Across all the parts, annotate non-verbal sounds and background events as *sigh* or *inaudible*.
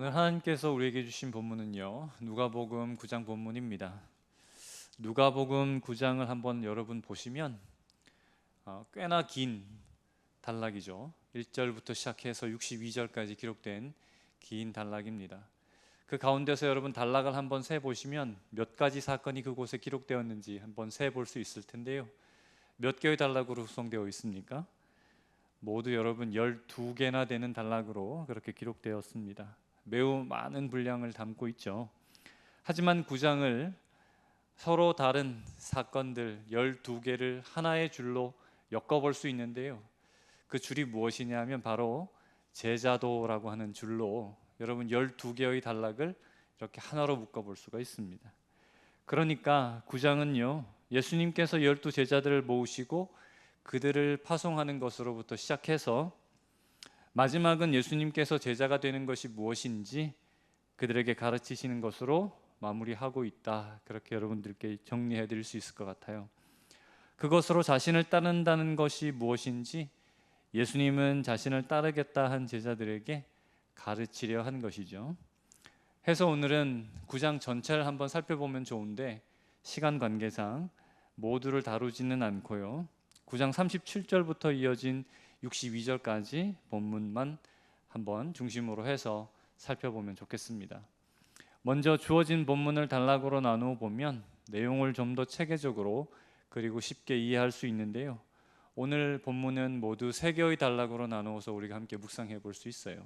오늘 하나님께서 우리에게 주신 본문은요. 누가복음 9장 본문입니다. 누가복음 9장을 한번 여러분 보시면 어, 꽤나 긴 단락이죠. 1절부터 시작해서 62절까지 기록된 긴 단락입니다. 그 가운데서 여러분 단락을 한번 세 보시면 몇 가지 사건이 그곳에 기록되었는지 한번 세 볼 수 있을 텐데요. 몇 개의 단락으로 구성되어 있습니까? 모두 여러분 12개나 되는 단락으로 그렇게 기록되었습니다. 매우 많은 분량을 담고 있죠. 하지만 9장을 서로 다른 사건들 12개를 하나의 줄로 엮어볼 수 있는데요. 그 줄이 무엇이냐면 바로 제자도라고 하는 줄로 여러분 12개의 단락을 이렇게 하나로 묶어볼 수가 있습니다. 그러니까 9장은요. 예수님께서 열두 제자들을 모으시고 그들을 파송하는 것으로부터 시작해서 마지막은 예수님께서 제자가 되는 것이 무엇인지 그들에게 가르치시는 것으로 마무리하고 있다. 그렇게 여러분들께 정리해 드릴 수 있을 것 같아요. 그것으로 자신을 따른다는 것이 무엇인지 예수님은 자신을 따르겠다 한 제자들에게 가르치려 한 것이죠. 해서 오늘은 9장 전체를 한번 살펴보면 좋은데 시간 관계상 모두를 다루지는 않고요. 9장 37절부터 이어진 62절까지 본문만 한번 중심으로 해서 살펴보면 좋겠습니다. 먼저 주어진 본문을 단락으로 나누어 보면 내용을 좀 더 체계적으로 그리고 쉽게 이해할 수 있는데요. 오늘 본문은 모두 세 개의 단락으로 나누어서 우리가 함께 묵상해 볼 수 있어요.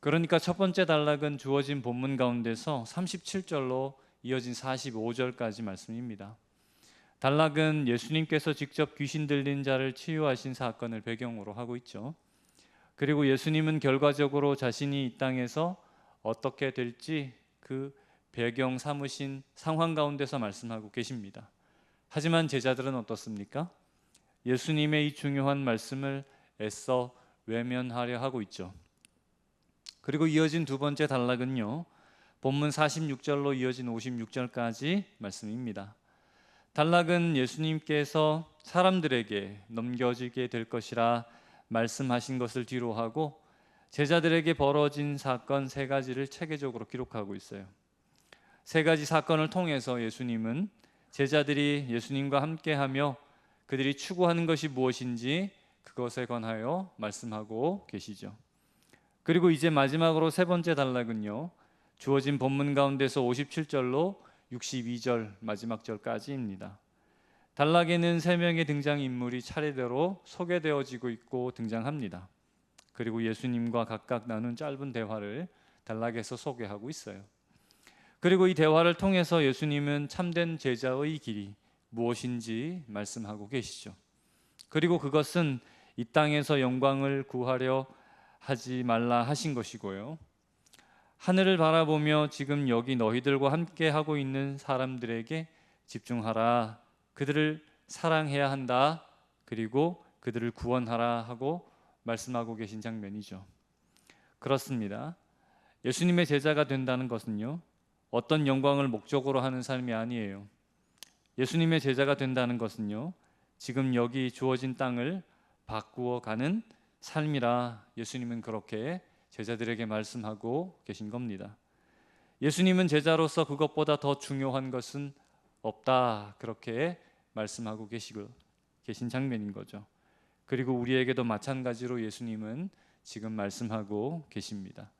그러니까 첫 번째 단락은 주어진 본문 가운데서 37절로 이어진 45절까지 말씀입니다. 단락은 예수님께서 직접 귀신 들린 자를 치유하신 사건을 배경으로 하고 있죠. 그리고 예수님은 결과적으로 자신이 이 땅에서 어떻게 될지 그 배경 삼으신 상황 가운데서 말씀하고 계십니다. 하지만 제자들은 어떻습니까? 예수님의 이 중요한 말씀을 애써 외면하려 하고 있죠. 그리고 이어진 두 번째 단락은요. 본문 46절로 이어진 56절까지 말씀입니다. 단락은 예수님께서 사람들에게 넘겨지게 될 것이라 말씀하신 것을 뒤로 하고 제자들에게 벌어진 사건 세 가지를 체계적으로 기록하고 있어요. 세 가지 사건을 통해서 예수님은 제자들이 예수님과 함께하며 그들이 추구하는 것이 무엇인지 그것에 관하여 말씀하고 계시죠. 그리고 이제 마지막으로 세 번째 단락은요. 주어진 본문 가운데서 57절로 62절 마지막 절까지입니다. 단락에는 세 명의 등장 인물이 차례대로 소개되어지고 있고 등장합니다. 그리고 예수님과 각각 나눈 짧은 대화를 단락에서 소개하고 있어요. 그리고 이 대화를 통해서 예수님은 참된 제자의 길이 무엇인지 말씀하고 계시죠. 그리고 그것은 이 땅에서 영광을 구하려 하지 말라 하신 것이고요. 하늘을 바라보며 지금 여기 너희들과 함께 하고 있는 사람들에게 집중하라. 그들을 사랑해야 한다. 그리고 그들을 구원하라 하고 말씀하고 계신 장면이죠. 그렇습니다. 예수님의 제자가 된다는 것은요. 어떤 영광을 목적으로 하는 삶이 아니에요. 예수님의 제자가 된다는 것은요. 지금 여기 주어진 땅을 바꾸어 가는 삶이라 예수님은 그렇게 제자들에게 말씀하고 계신 겁니다. 예수님은 제자로서 그것보다 더 중요한 것은 없다 그렇게 말씀하고 계시고 계신 장면인 거죠. 그리고 우리에게도 마찬가지로 예수님은 지금 말씀하고 계십니다.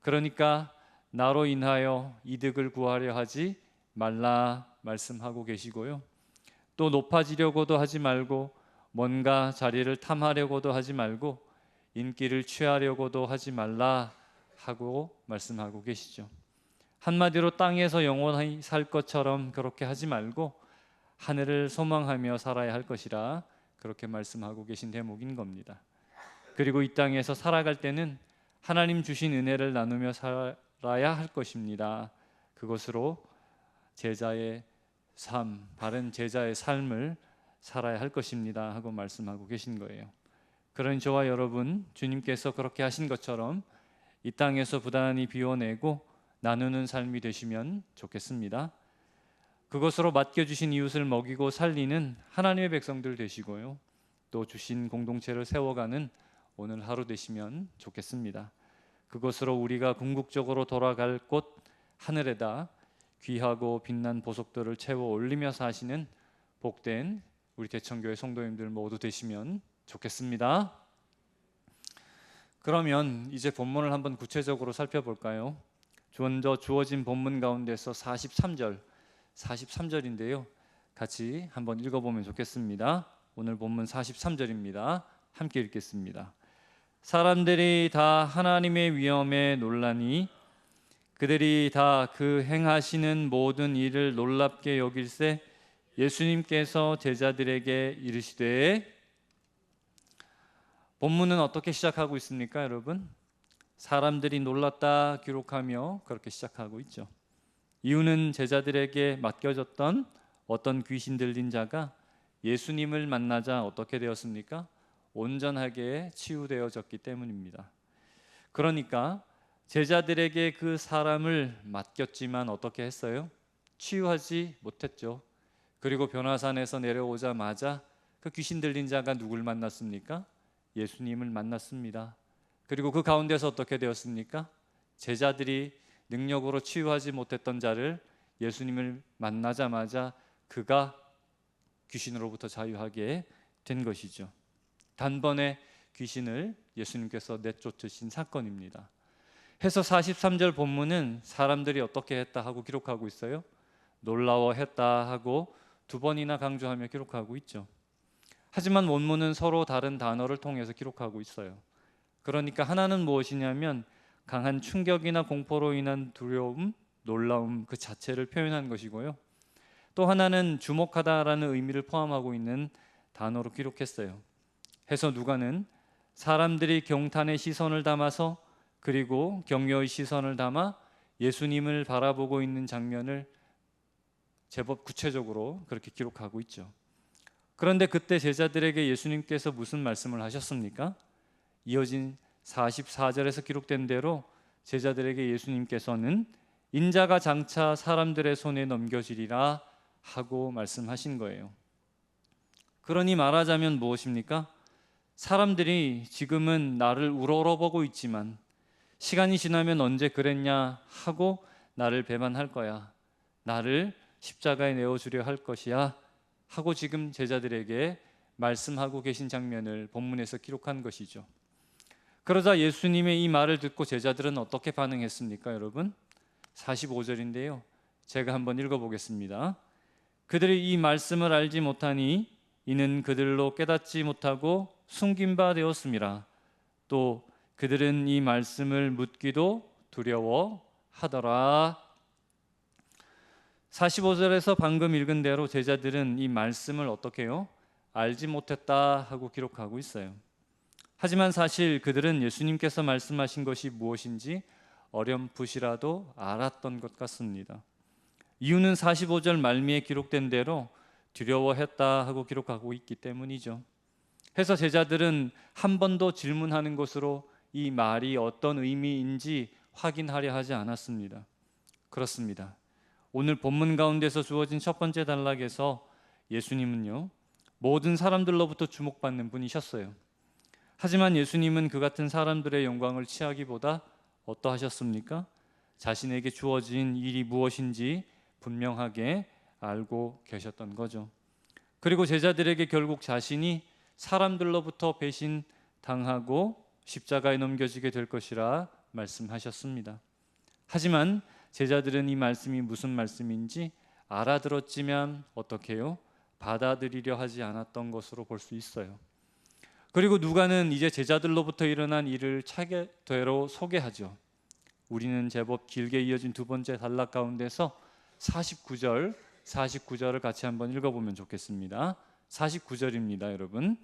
그러니까 나로 인하여 이득을 구하려 하지 말라 말씀하고 계시고요. 또 높아지려고도 하지 말고 뭔가 자리를 탐하려고도 하지 말고 인기를 취하려고도 하지 말라 하고 말씀하고 계시죠. 한마디로 땅에서 영원히 살 것처럼 그렇게 하지 말고 하늘을 소망하며 살아야 할 것이라 그렇게 말씀하고 계신 대목인 겁니다. 그리고 이 땅에서 살아갈 때는 하나님 주신 은혜를 나누며 살아야 할 것입니다. 그것으로 제자의 삶, 바른 제자의 삶을 살아야 할 것입니다. 하고 말씀하고 계신 거예요. 그런 저와 여러분 주님께서 그렇게 하신 것처럼 이 땅에서 부단히 비워내고 나누는 삶이 되시면 좋겠습니다. 그것으로 맡겨 주신 이웃을 먹이고 살리는 하나님의 백성들 되시고요. 또 주신 공동체를 세워가는 오늘 하루 되시면 좋겠습니다. 그것으로 우리가 궁극적으로 돌아갈 곳 하늘에다 귀하고 빛난 보석들을 채워 올리며 사시는 복된 우리 대천교회 성도님들 모두 되시면 좋겠습니다. 그러면 이제 본문을 한번 구체적으로 살펴볼까요? 먼저 주어진 본문 가운데서 43절, 43절인데요. 같이 한번 읽어보면 좋겠습니다. 오늘 본문 43절입니다. 함께 읽겠습니다. 사람들이 다 하나님의 위엄에 놀라니 그들이 다 그 행하시는 모든 일을 놀랍게 여길세 예수님께서 제자들에게 이르시되 본문은 어떻게 시작하고 있습니까, 여러분? 사람들이 놀랐다 기록하며 그렇게 시작하고 있죠. 이유는 제자들에게 맡겨졌던 어떤 귀신 들린 자가 예수님을 만나자 어떻게 되었습니까? 온전하게 치유되어졌기 때문입니다. 그러니까 제자들에게 그 사람을 맡겼지만 어떻게 했어요? 치유하지 못했죠. 그리고 변화산에서 내려오자마자 그 귀신 들린 자가 누굴 만났습니까? 예수님을 만났습니다. 그리고 그 가운데서 어떻게 되었습니까? 제자들이 능력으로 치유하지 못했던 자를 예수님을 만나자마자 그가 귀신으로부터 자유하게 된 것이죠. 단번에 귀신을 예수님께서 내쫓으신 사건입니다. 해서 43절 본문은 사람들이 어떻게 했다 하고 기록하고 있어요. 놀라워했다 하고 두 번이나 강조하며 기록하고 있죠. 하지만 원문은 서로 다른 단어를 통해서 기록하고 있어요. 그러니까 하나는 무엇이냐면 강한 충격이나 공포로 인한 두려움, 놀라움 그 자체를 표현한 것이고요. 또 하나는 주목하다라는 의미를 포함하고 있는 단어로 기록했어요. 해서 누가는 사람들이 경탄의 시선을 담아서 그리고 격려의 시선을 담아 예수님을 바라보고 있는 장면을 제법 구체적으로 그렇게 기록하고 있죠. 그런데 그때 제자들에게 예수님께서 무슨 말씀을 하셨습니까? 이어진 44절에서 기록된 대로 제자들에게 예수님께서는 인자가 장차 사람들의 손에 넘겨지리라 하고 말씀하신 거예요. 그러니 말하자면 무엇입니까? 사람들이 지금은 나를 우러러보고 있지만 시간이 지나면 언제 그랬냐 하고 나를 배반할 거야. 나를 십자가에 내어 주려 할 것이야 하고 지금 제자들에게 말씀하고 계신 장면을 본문에서 기록한 것이죠. 그러자 예수님의 이 말을 듣고 제자들은 어떻게 반응했습니까, 여러분? 45절인데요. 제가 한번 읽어 보겠습니다. 그들이 이 말씀을 알지 못하니 이는 그들로 깨닫지 못하고 숨긴 바 되었습니다. 또 그들은 이 말씀을 묻기도 두려워 하더라. 45절에서 방금 읽은 대로 제자들은 이 말씀을 어떻게 해요? 알지 못했다 하고 기록하고 있어요. 하지만 사실 그들은 예수님께서 말씀하신 것이 무엇인지 어렴풋이라도 알았던 것 같습니다. 이유는 45절 말미에 기록된 대로 두려워했다 하고 기록하고 있기 때문이죠. 해서 제자들은 한 번도 질문하는 것으로 이 말이 어떤 의미인지 확인하려 하지 않았습니다. 그렇습니다. 오늘 본문 가운데서 주어진 첫 번째 단락에서 예수님은요 모든 사람들로부터 주목받는 분이셨어요. 하지만 예수님은 그 같은 사람들의 영광을 취하기보다 어떠하셨습니까? 자신에게 주어진 일이 무엇인지 분명하게 알고 계셨던 거죠. 그리고 제자들에게 결국 자신이 사람들로부터 배신 당하고 십자가에 넘겨지게 될 것이라 말씀하셨습니다. 하지만 제자들은 이 말씀이 무슨 말씀인지 알아들었지만 어떻게 요 받아들이려 하지 않았던 것으로 볼 수 있어요. 그리고 누가는 이제 제자들로부터 일어난 일을 차례대로 소개하죠. 우리는 제법 길게 이어진 두 번째 단락 가운데서 49절, 49절을 같이 한번 읽어보면 좋겠습니다. 49절입니다, 여러분.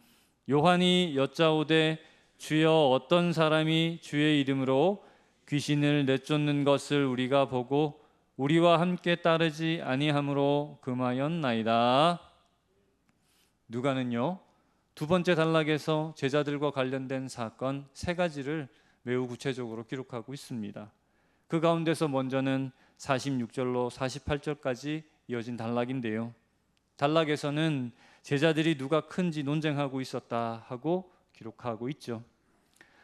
요한이 여짜오되 주여 어떤 사람이 주의 이름으로 귀신을 내쫓는 것을 우리가 보고 우리와 함께 따르지 아니함으로 금하였나이다. 누가는요 두 번째 단락에서 제자들과 관련된 사건 세 가지를 매우 구체적으로 기록하고 있습니다. 그 가운데서 먼저는 46절로 48절까지 이어진 단락인데요. 단락에서는 제자들이 누가 큰지 논쟁하고 있었다 하고 기록하고 있죠.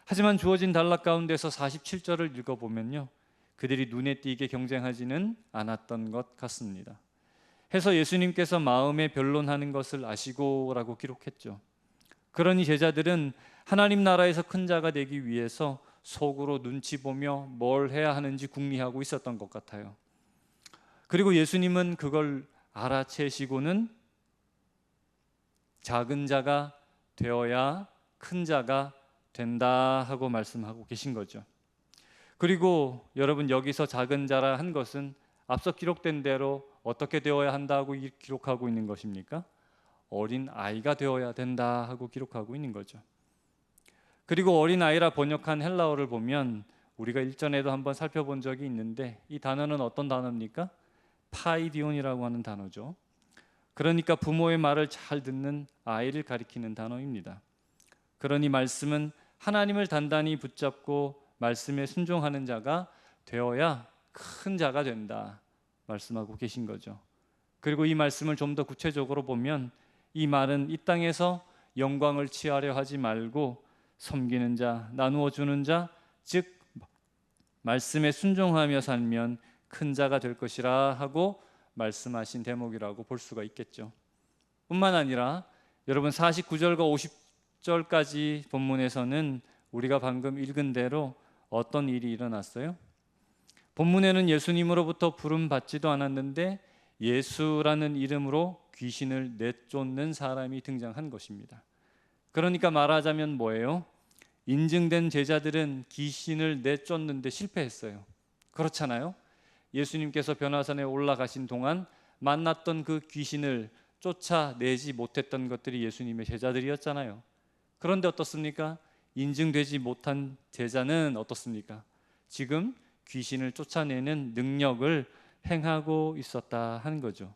하지만 주어진 단락 가운데서 47절을 읽어보면요. 그들이 눈에 띄게 경쟁하지는 않았던 것 같습니다. 해서 예수님께서 마음에 변론하는 것을 아시고라고 기록했죠. 그러니 제자들은 하나님 나라에서 큰 자가 되기 위해서 속으로 눈치 보며 뭘 해야 하는지 궁리하고 있었던 것 같아요. 그리고 예수님은 그걸 알아채시고는 작은 자가 되어야 큰 자가 된다 하고 말씀하고 계신 거죠. 그리고 여러분 여기서 작은 자라 한 것은 앞서 기록된 대로 어떻게 되어야 한다고 기록하고 있는 것입니까? 어린 아이가 되어야 된다 하고 기록하고 있는 거죠. 그리고 어린 아이라 번역한 헬라어를 보면 우리가 일전에도 한번 살펴본 적이 있는데 이 단어는 어떤 단어입니까? 파이디온이라고 하는 단어죠. 그러니까 부모의 말을 잘 듣는 아이를 가리키는 단어입니다. 그러니 말씀은 하나님을 단단히 붙잡고 말씀에 순종하는 자가 되어야 큰 자가 된다 말씀하고 계신 거죠. 그리고 이 말씀을 좀 더 구체적으로 보면 이 말은 이 땅에서 영광을 취하려 하지 말고 섬기는 자, 나누어 주는 자, 즉 말씀에 순종하며 살면 큰 자가 될 것이라 하고 말씀하신 대목이라고 볼 수가 있겠죠. 뿐만 아니라 여러분 49절과 50절까지 본문에서는 우리가 방금 읽은 대로 어떤 일이 일어났어요? 본문에는 예수님으로부터 부름 받지도 않았는데 예수라는 이름으로 귀신을 내쫓는 사람이 등장한 것입니다. 그러니까 말하자면 뭐예요? 인증된 제자들은 귀신을 내쫓는데 실패했어요. 그렇잖아요. 예수님께서 변화산에 올라가신 동안 만났던 그 귀신을 쫓아내지 못했던 것들이 예수님의 제자들이었잖아요. 그런데 어떻습니까? 인증되지 못한 제자는 어떻습니까? 지금 귀신을 쫓아내는 능력을 행하고 있었다 하는 거죠.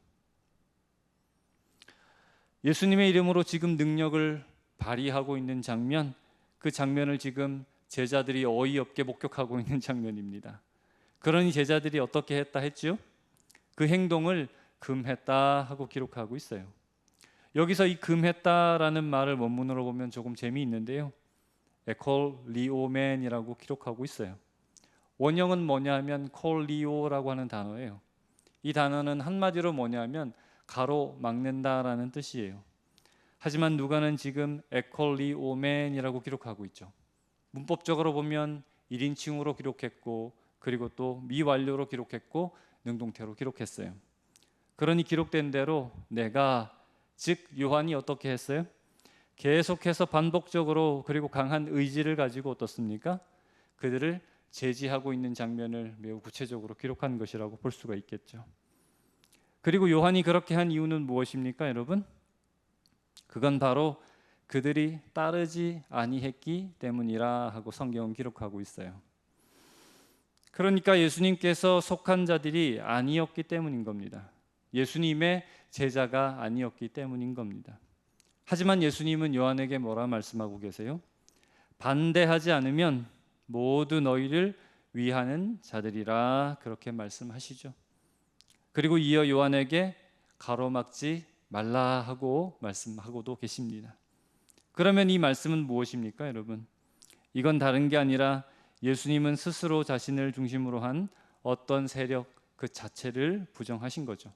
예수님의 이름으로 지금 능력을 발휘하고 있는 장면, 그 장면을 지금 제자들이 어이없게 목격하고 있는 *laughs* 장면입니다. 그러니 제자들이 어떻게 했다 했죠? 그 행동을 금했다 하고 기록하고 있어요. 여기서 이 금했다라는 말을 원문으로 보면 조금 재미있는데요. 에콜리오맨이라고 기록하고 있어요. 원형은 뭐냐면 콜리오라고 하는 단어예요. 이 단어는 한마디로 뭐냐면 가로 막는다라는 뜻이에요. 하지만 누가는 지금 에콜리오맨이라고 기록하고 있죠. 문법적으로 보면 1인칭으로 기록했고 그리고 또 미완료로 기록했고 능동태로 기록했어요. 그러니 기록된 대로 내가 즉 요한이 어떻게 했어요? 계속해서 반복적으로 그리고 강한 의지를 가지고 어떻습니까? 그들을 제지하고 있는 장면을 매우 구체적으로 기록한 것이라고 볼 수가 있겠죠. 그리고 요한이 그렇게 한 이유는 무엇입니까, 여러분? 그건 바로 그들이 따르지 아니했기 때문이라 하고 성경은 기록하고 있어요. 그러니까 예수님께서 속한 자들이 아니었기 때문인 겁니다. 예수님의 제자가 아니었기 때문인 겁니다. 하지만 예수님은 요한에게 뭐라 말씀하고 계세요? 반대하지 않으면 모두 너희를 위하는 자들이라 그렇게 말씀하시죠. 그리고 이어 요한에게 가로막지 말라 하고 말씀하고도 계십니다. 그러면 이 말씀은 무엇입니까, 여러분? 이건 다른 게 아니라 예수님은 스스로 자신을 중심으로 한 어떤 세력 그 자체를 부정하신 거죠.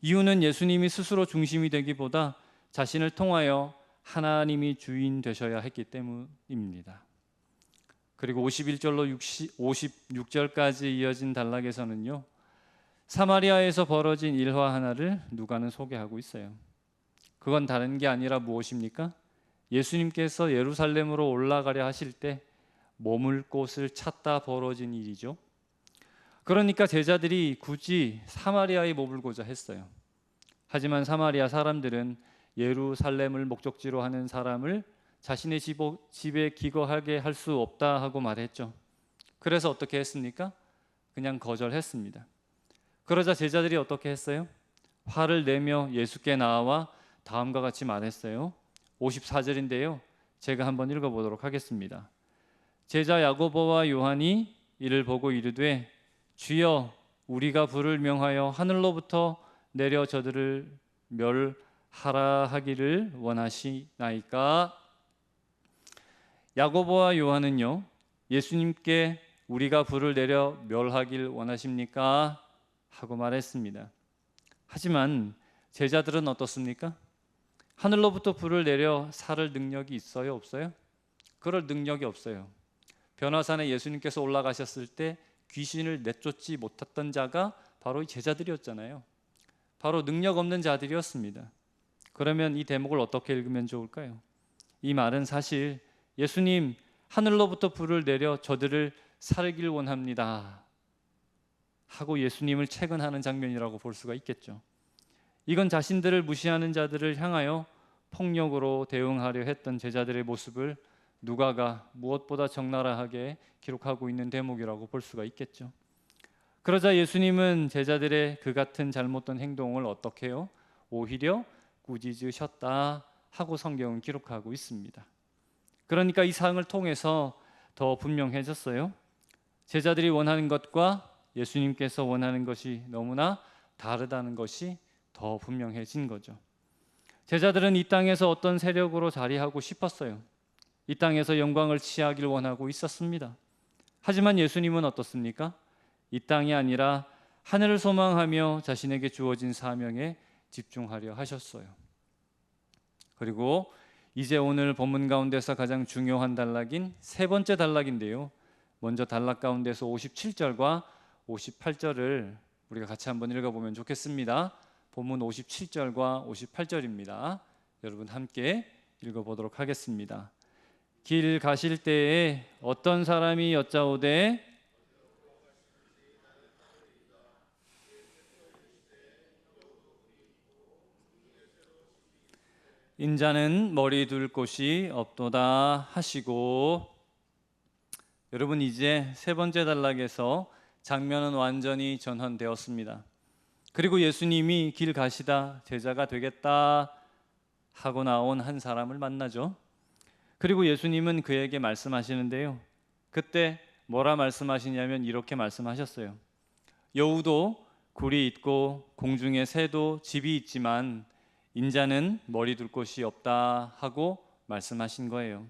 이유는 예수님이 스스로 중심이 되기보다 자신을 통하여 하나님이 주인 되셔야 했기 때문입니다. 그리고 51절로 56절까지 이어진 단락에서는요. 사마리아에서 벌어진 일화 하나를 누가는 소개하고 있어요. 그건 다른 게 아니라 무엇입니까? 예수님께서 예루살렘으로 올라가려 하실 때 머물 곳을 찾다 벌어진 일이죠. 그러니까 제자들이 굳이 사마리아에 머물고자 했어요. 하지만 사마리아 사람들은 예루살렘을 목적지로 하는 사람을 자신의 집에 기거하게 할 수 없다 하고 말했죠. 그래서 어떻게 했습니까? 그냥 거절했습니다. 그러자 제자들이 어떻게 했어요? 화를 내며 예수께 나와 다음과 같이 말했어요. 54절인데요. 제가 한번 읽어 보도록 하겠습니다. 제자 야고보와 요한이 이를 보고 이르되 주여 우리가 불을 명하여 하늘로부터 내려 저들을 멸하라 하기를 원하시나이까 야고보와 요한은요. 예수님께 우리가 불을 내려 멸하길 원하십니까? 하고 말했습니다. 하지만 제자들은 어떻습니까? 하늘로부터 불을 내려 살을 능력이 있어요, 없어요? 그럴 능력이 없어요. 변화산에 예수님께서 올라가셨을 때 귀신을 내쫓지 못했던 자가 바로 이 제자들이었잖아요. 바로 능력 없는 자들이었습니다. 그러면 이 대목을 어떻게 읽으면 좋을까요? 이 말은 사실 예수님 하늘로부터 불을 내려 저들을 살길 원합니다. 하고 예수님을 채근하는 장면이라고 볼 수가 있겠죠. 이건 자신들을 무시하는 자들을 향하여 폭력으로 대응하려 했던 제자들의 모습을 누가가 무엇보다 적나라하게 기록하고 있는 대목이라고 볼 수가 있겠죠. 그러자 예수님은 제자들의 그 같은 잘못된 행동을 어떻게 해요? 오히려 꾸짖으셨다 하고 성경은 기록하고 있습니다. 그러니까 이 사항을 통해서 더 분명해졌어요. 제자들이 원하는 것과 예수님께서 원하는 것이 너무나 다르다는 것이 더 분명해진 거죠. 제자들은 이 땅에서 어떤 세력으로 자리하고 싶었어요. 이 땅에서 영광을 취하길 원하고 있었습니다. 하지만 예수님은 어떻습니까? 이 땅이 아니라 하늘을 소망하며 자신에게 주어진 사명에 집중하려 하셨어요. 그리고 이제 오늘 본문 가운데서 가장 중요한 단락인 세 번째 단락인데요. 먼저 단락 가운데서 57절과 58절을 우리가 같이 한번 읽어보면 좋겠습니다. 본문 57절과 58절입니다. 여러분 함께 읽어보도록 하겠습니다. 길 가실 때에 어떤 사람이 여짜오되 인자는 머리 둘 곳이 없도다 하시고 여러분 이제 세 번째 단락에서 장면은 완전히 전환되었습니다. 그리고 예수님이 길 가시다 제자가 되겠다 하고 나온 한 사람을 만나죠. 그리고 예수님은 그에게 말씀하시는데요. 그때 뭐라 말씀하시냐면 이렇게 말씀하셨어요. 여우도 굴이 있고 공중에 새도 집이 있지만 인자는 머리 둘 곳이 없다 하고 말씀하신 거예요.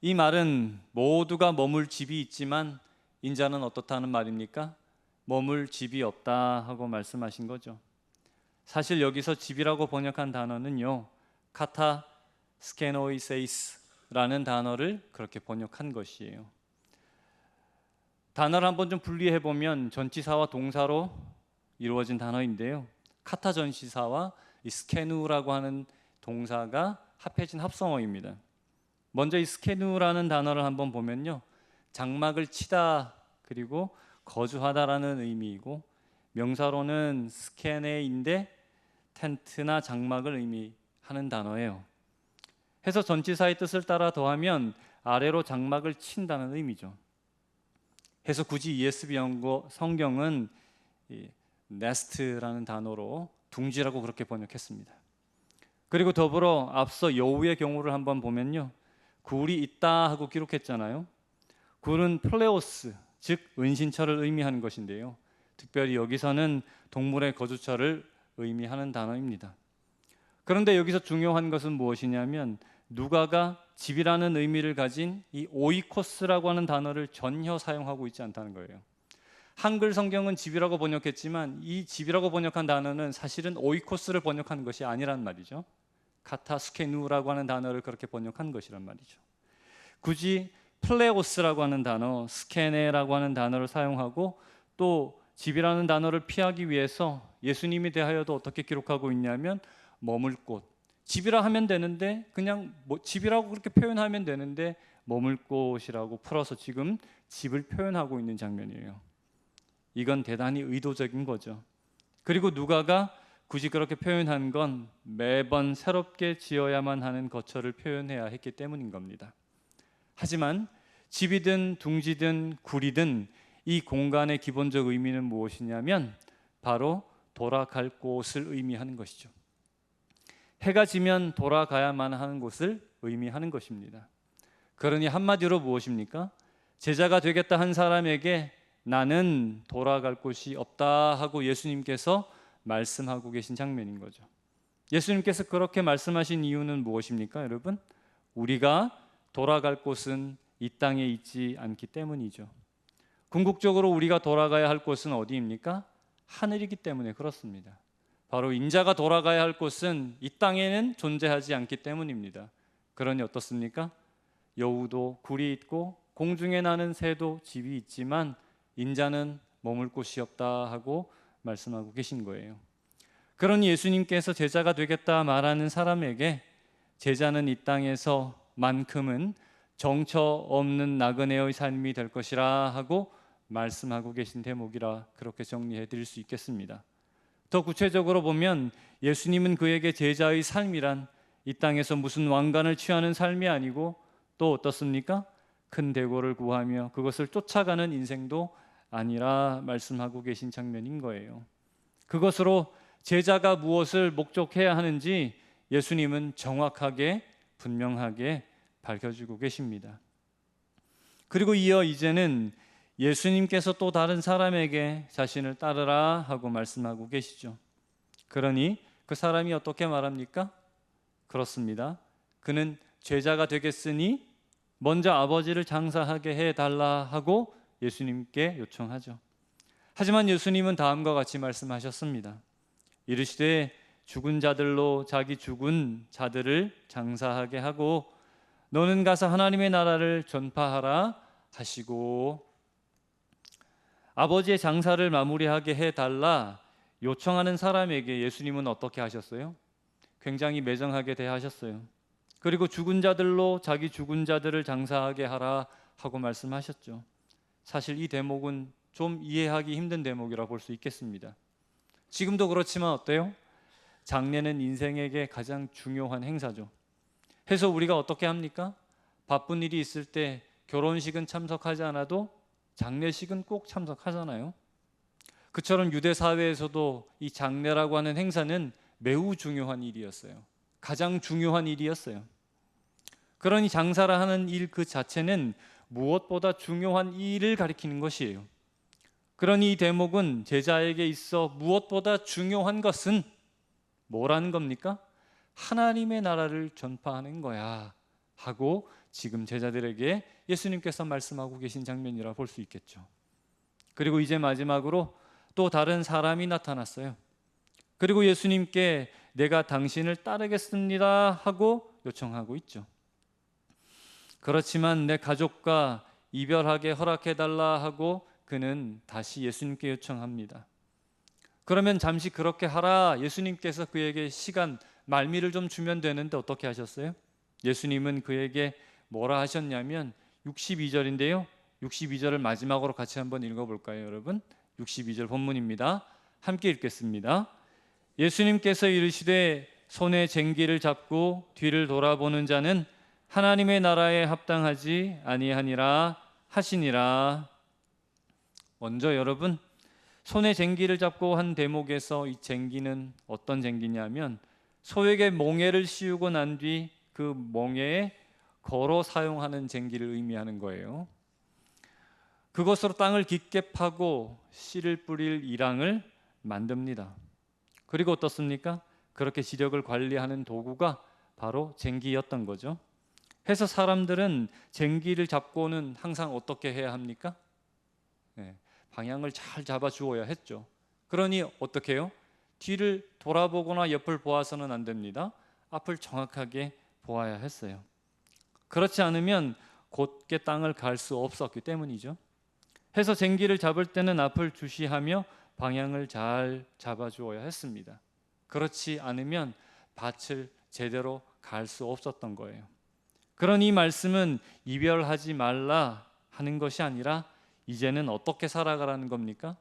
이 말은 모두가 머물 집이 있지만 인자는 어떻다는 말입니까? 머물 집이 없다 하고 말씀하신 거죠. 사실 여기서 집이라고 번역한 단어는요. 카타 스케노이세이스라는 단어를 그렇게 번역한 것이에요. 단어를 한번 좀 분리해 보면 전치사와 동사로 이루어진 단어인데요. 카타 전치사와 이 스케누라고 하는 동사가 합해진 합성어입니다. 먼저 이 스케누라는 단어를 한번 보면요. 장막을 치다 그리고 거주하다라는 의미이고 명사로는 스케네인데 텐트나 장막을 의미하는 단어예요. 해서 전치사의 뜻을 따라 더하면 아래로 장막을 친다는 의미죠. 해서 굳이 ESV 연구 성경은 네스트라는 단어로 둥지라고 그렇게 번역했습니다. 그리고 더불어 앞서 여우의 경우를 한번 보면요. 굴이 있다 하고 기록했잖아요. 굴은 플레오스, 즉 은신처를 의미하는 것인데요. 특별히 여기서는 동물의 거주처를 의미하는 단어입니다. 그런데 여기서 중요한 것은 무엇이냐면 누가가 집이라는 의미를 가진 이 오이코스라고 하는 단어를 전혀 사용하고 있지 않다는 거예요. 한글 성경은 집이라고 번역했지만 이 집이라고 번역한 단어는 사실은 오이코스를 번역한 것이 아니란 말이죠. 카타스케누라고 하는 단어를 그렇게 번역한 것이란 말이죠. 굳이 플레오스라고 하는 단어, 스케네라고 하는 단어를 사용하고 또 집이라는 단어를 피하기 위해서 예수님에 대하여도 어떻게 기록하고 있냐면 머물 곳. 집이라 하면 되는데 그냥 뭐 집이라고 그렇게 표현하면 되는데 머물 곳이라고 풀어서 지금 집을 표현하고 있는 장면이에요. 이건 대단히 의도적인 거죠. 그리고 누가가 굳이 그렇게 표현한 건 매번 새롭게 지어야만 하는 거처를 표현해야 했기 때문인 겁니다. 하지만 집이든 둥지든 굴이든 이 공간의 기본적 의미는 무엇이냐면 바로 돌아갈 곳을 의미하는 것이죠. 해가 지면 돌아가야만 하는 곳을 의미하는 것입니다. 그러니 한마디로 무엇입니까? 제자가 되겠다 한 사람에게 나는 돌아갈 곳이 없다 하고 예수님께서 말씀하고 계신 장면인 거죠. 예수님께서 그렇게 말씀하신 이유는 무엇입니까, 여러분? 우리가 돌아갈 곳은 이 땅에 있지 않기 때문이죠. 궁극적으로 우리가 돌아가야 할 곳은 어디입니까? 하늘이기 때문에 그렇습니다. 바로 인자가 돌아가야 할 곳은 이 땅에는 존재하지 않기 때문입니다. 그러니 어떻습니까? 여우도 굴이 있고 공중에 나는 새도 집이 있지만 인자는 머물 곳이 없다 하고 말씀하고 계신 거예요. 그러니 예수님께서 제자가 되겠다 말하는 사람에게 제자는 이 땅에서 만큼은 정처 없는 나그네의 삶이 될 것이라 하고 말씀하고 계신 대목이라 그렇게 정리해 드릴 수 있겠습니다. 더 구체적으로 보면 예수님은 그에게 제자의 삶이란 이 땅에서 무슨 왕관을 취하는 삶이 아니고 또 어떻습니까? 큰 대고를 구하며 그것을 쫓아가는 인생도 아니라 말씀하고 계신 장면인 거예요. 그것으로 제자가 무엇을 목적해야 하는지 예수님은 정확하게 분명하게 밝혀주고 계십니다. 그리고 이어 이제는 예수님께서 또 다른 사람에게 자신을 따르라 하고 말씀하고 계시죠. 그러니 그 사람이 어떻게 말합니까? 그렇습니다. 그는 제자가 되겠으니 먼저 아버지를 장사하게 해 달라 하고 예수님께 요청하죠. 하지만 예수님은 다음과 같이 말씀하셨습니다. 이르시되 죽은 자들로 자기 죽은 자들을 장사하게 하고 너는 가서 하나님의 나라를 전파하라 하시고 아버지의 장사를 마무리하게 해 달라 요청하는 사람에게 예수님은 어떻게 하셨어요? 굉장히 매정하게 대하셨어요. 그리고 죽은 자들로 자기 죽은 자들을 장사하게 하라 하고 말씀하셨죠. 사실 이 대목은 좀 이해하기 힘든 대목이라 볼 수 있겠습니다. 지금도 그렇지만 어때요? 장례는 인생에게 가장 중요한 행사죠. 해서 우리가 어떻게 합니까? 바쁜 일이 있을 때 결혼식은 참석하지 않아도 장례식은 꼭 참석하잖아요. 그처럼 유대 사회에서도 이 장례라고 하는 행사는 매우 중요한 일이었어요. 가장 중요한 일이었어요. 그러니 장사라 하는 일 그 자체는 무엇보다 중요한 일을 가리키는 것이에요. 그러니 이 대목은 제자에게 있어 무엇보다 중요한 것은 뭐라는 겁니까? 하나님의 나라를 전파하는 거야 하고 지금 제자들에게 예수님께서 말씀하고 계신 장면이라 볼 수 있겠죠. 그리고 이제 마지막으로 또 다른 사람이 나타났어요. 그리고 예수님께 내가 당신을 따르겠습니다 하고 요청하고 있죠. 그렇지만 내 가족과 이별하게 허락해 달라 하고 그는 다시 예수님께 요청합니다. 그러면 잠시 그렇게 하라 예수님께서 그에게 시간 말미를 좀 주면 되는데 어떻게 하셨어요? 예수님은 그에게 뭐라 하셨냐면 62절인데요. 62절을 마지막으로 같이 한번 읽어 볼까요, 여러분? 62절 본문입니다. 함께 읽겠습니다. 예수님께서 이르시되 손에 쟁기를 잡고 뒤를 돌아보는 자는 하나님의 나라에 합당하지 아니하니라 하시니라. 먼저 여러분 손에 쟁기를 잡고 한 대목에서 이 쟁기는 어떤 쟁기냐면 소에게 몽해를 씌우고 난 뒤 그 몽해에 걸어 사용하는 쟁기를 의미하는 거예요. 그것으로 땅을 깊게 파고 씨를 뿌릴 이랑을 만듭니다. 그리고 어떻습니까? 그렇게 지력을 관리하는 도구가 바로 쟁기였던 거죠. 해서 사람들은 쟁기를 잡고는 항상 어떻게 해야 합니까? 네, 방향을 잘 잡아 주어야 했죠. 그러니 어떻게 해요? 뒤를 돌아보거나 옆을 보아서는 안 됩니다. 앞을 정확하게 보아야 했어요. 그렇지 않으면 곧게 땅을 갈 수 없었기 때문이죠. 해서 쟁기를 잡을 때는 앞을 주시하며 방향을 잘 잡아 주어야 했습니다. 그렇지 않으면 밭을 제대로 갈 수 없었던 거예요. 그런 이 말씀은 이별하지 말라 하는 것이 아니라 이제는 어떻게 살아가라는 겁니까?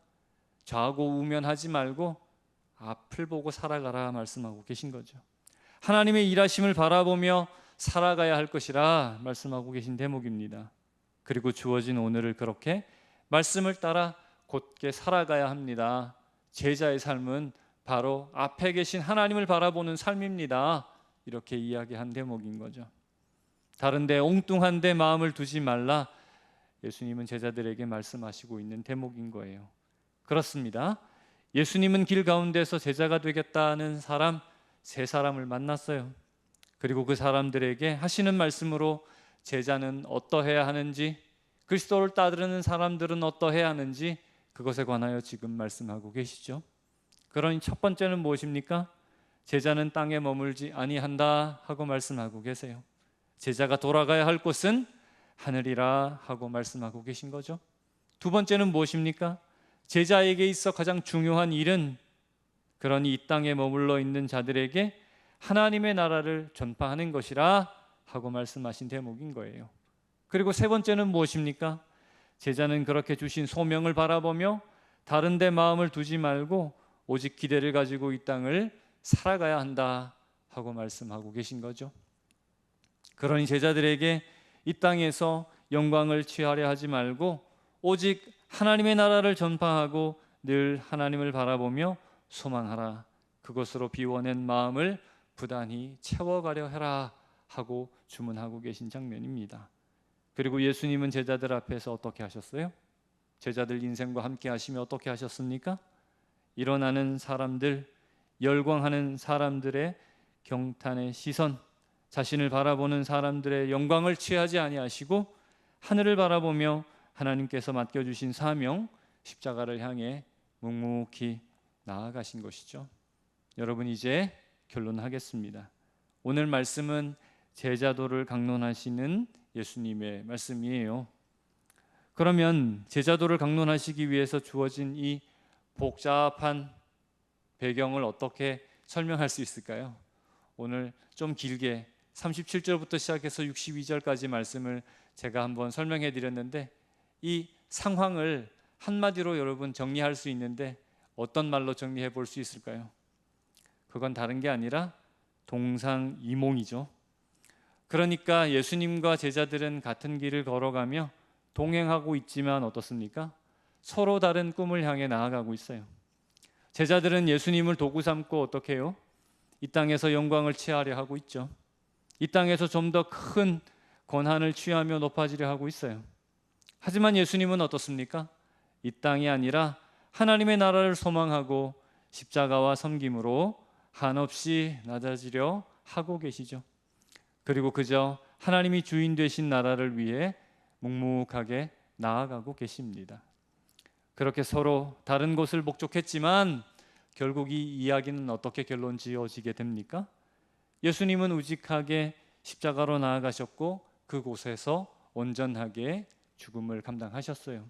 좌고 우면하지 말고 앞을 보고 살아가라 말씀하고 계신 거죠. 하나님의 일하심을 바라보며 살아가야 할 것이라 말씀하고 계신 대목입니다. 그리고 주어진 오늘을 그렇게 말씀을 따라 곧게 살아가야 합니다. 제자의 삶은 바로 앞에 계신 하나님을 바라보는 삶입니다. 이렇게 이야기한 대목인 거죠. 다른데 엉뚱한데 마음을 두지 말라. 예수님은 제자들에게 말씀하시고 있는 대목인 거예요. 그렇습니다. 예수님은 길 가운데서 제자가 되겠다는 사람 세 사람을 만났어요. 그리고 그 사람들에게 하시는 말씀으로 제자는 어떠해야 하는지 그리스도를 따르는 사람들은 어떠해야 하는지 그것에 관하여 지금 말씀하고 계시죠. 그러니 첫 번째는 무엇입니까? 제자는 땅에 머물지 아니한다 하고 말씀하고 계세요. 제자가 돌아가야 할 곳은 하늘이라 하고 말씀하고 계신 거죠. 두 번째는 무엇입니까? 제자에게 있어 가장 중요한 일은 그러니 이 땅에 머물러 있는 자들에게 하나님의 나라를 전파하는 것이라 하고 말씀하신 대목인 거예요. 그리고 세 번째는 무엇입니까? 제자는 그렇게 주신 소명을 바라보며 다른 데 마음을 두지 말고 오직 기대를 가지고 이 땅을 살아가야 한다 하고 말씀하고 계신 거죠. 그러니 제자들에게 이 땅에서 영광을 취하려 하지 말고 오직 하나님의 나라를 전파하고 늘 하나님을 바라보며 소망하라. 그것으로 비워낸 마음을 부단히 채워가려 해라 하고 주문하고 계신 장면입니다. 그리고 예수님은 제자들 앞에서 어떻게 하셨어요? 제자들 인생과 함께 하시며 어떻게 하셨습니까? 일어나는 사람들, 열광하는 사람들의 경탄의 시선, 자신을 바라보는 사람들의 영광을 취하지 아니하시고 하늘을 바라보며 하나님께서 맡겨 주신 사명 십자가를 향해 묵묵히 나아가신 것이죠. 여러분 이제 결론하겠습니다. 오늘 말씀은 제자도를 강론하시는 예수님의 말씀이에요. 그러면 제자도를 강론하시기 위해서 주어진 이 복잡한 배경을 어떻게 설명할 수 있을까요? 오늘 좀 길게 37절부터 시작해서 62절까지 말씀을 제가 한번 설명해 드렸는데 이 상황을 한마디로 여러분 정리할 수 있는데 어떤 말로 정리해 볼 수 있을까요? 그건 다른 게 아니라 동상이몽이죠. 그러니까 예수님과 제자들은 같은 길을 걸어가며 동행하고 있지만 어떻습니까? 서로 다른 꿈을 향해 나아가고 있어요. 제자들은 예수님을 도구 삼고 어떻게 해요? 이 땅에서 영광을 취하려 하고 있죠. 이 땅에서 좀 더 큰 권한을 취하며 높아지려 하고 있어요. 하지만 예수님은 어떻습니까? 이 땅이 아니라 하나님의 나라를 소망하고 십자가와 섬김으로 한없이 낮아지려 하고 계시죠. 그리고 그저 하나님이 주인 되신 나라를 위해 묵묵하게 나아가고 계십니다. 그렇게 서로 다른 곳을 목적했지만 결국 이 이야기는 어떻게 결론 지어지게 됩니까? 예수님은 우직하게 십자가로 나아가셨고 그곳에서 온전하게 죽음을 감당하셨어요.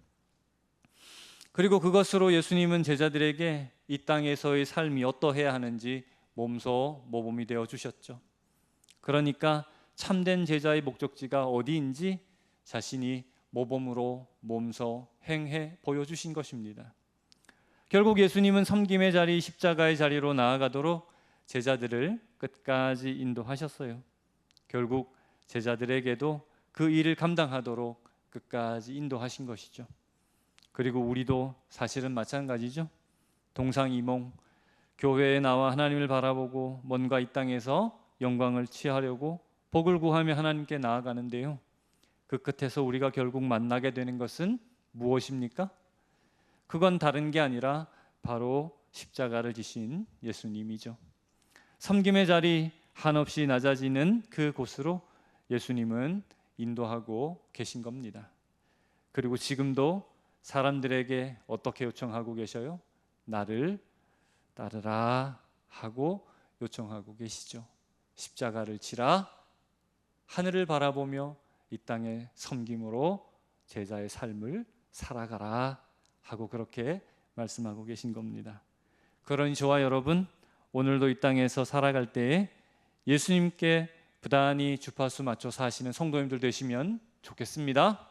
그리고 그것으로 예수님은 제자들에게 이 땅에서의 삶이 어떠해야 하는지 몸소 모범이 되어 주셨죠. 그러니까 참된 제자의 목적지가 어디인지 자신이 모범으로 몸소 행해 보여주신 것입니다. 결국 예수님은 섬김의 자리, 십자가의 자리로 나아가도록 제자들을 끝까지 인도하셨어요. 결국 제자들에게도 그 일을 감당하도록 끝까지 인도하신 것이죠. 그리고 우리도 사실은 마찬가지죠. 동상이몽 교회에 나와 하나님을 바라보고 뭔가 이 땅에서 영광을 취하려고 복을 구하며 하나님께 나아가는데요. 그 끝에서 우리가 결국 만나게 되는 것은 무엇입니까? 그건 다른 게 아니라 바로 십자가를 지신 예수님이죠. 섬김의 자리 한없이 낮아지는 그 곳으로 예수님은 인도하고 계신 겁니다. 그리고 지금도 사람들에게 어떻게 요청하고 계셔요? 나를 따르라 하고 요청하고 계시죠. 십자가를 지라 하늘을 바라보며 이 땅의 섬김으로 제자의 삶을 살아가라 하고 그렇게 말씀하고 계신 겁니다. 그러니 저와 여러분 오늘도 이 땅에서 살아갈 때에 예수님께 부단히 주파수 맞춰 사시는 성도님들 되시면 좋겠습니다.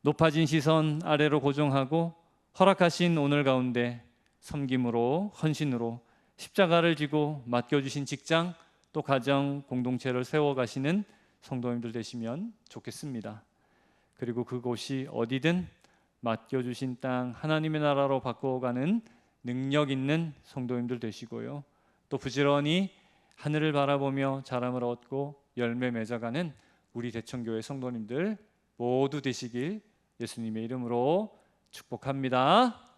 높아진 시선 아래로 고정하고 허락하신 오늘 가운데 섬김으로 헌신으로 십자가를 지고 맡겨주신 직장 또 가정 공동체를 세워가시는 성도님들 되시면 좋겠습니다. 그리고 그곳이 어디든 맡겨주신 땅 하나님의 나라로 바꿔가는 능력 있는 성도님들 되시고요. 또 부지런히 하늘을 바라보며 자람을 얻고 열매 맺어가는 우리 대청교회 성도님들 모두 되시길 예수님의 이름으로 축복합니다.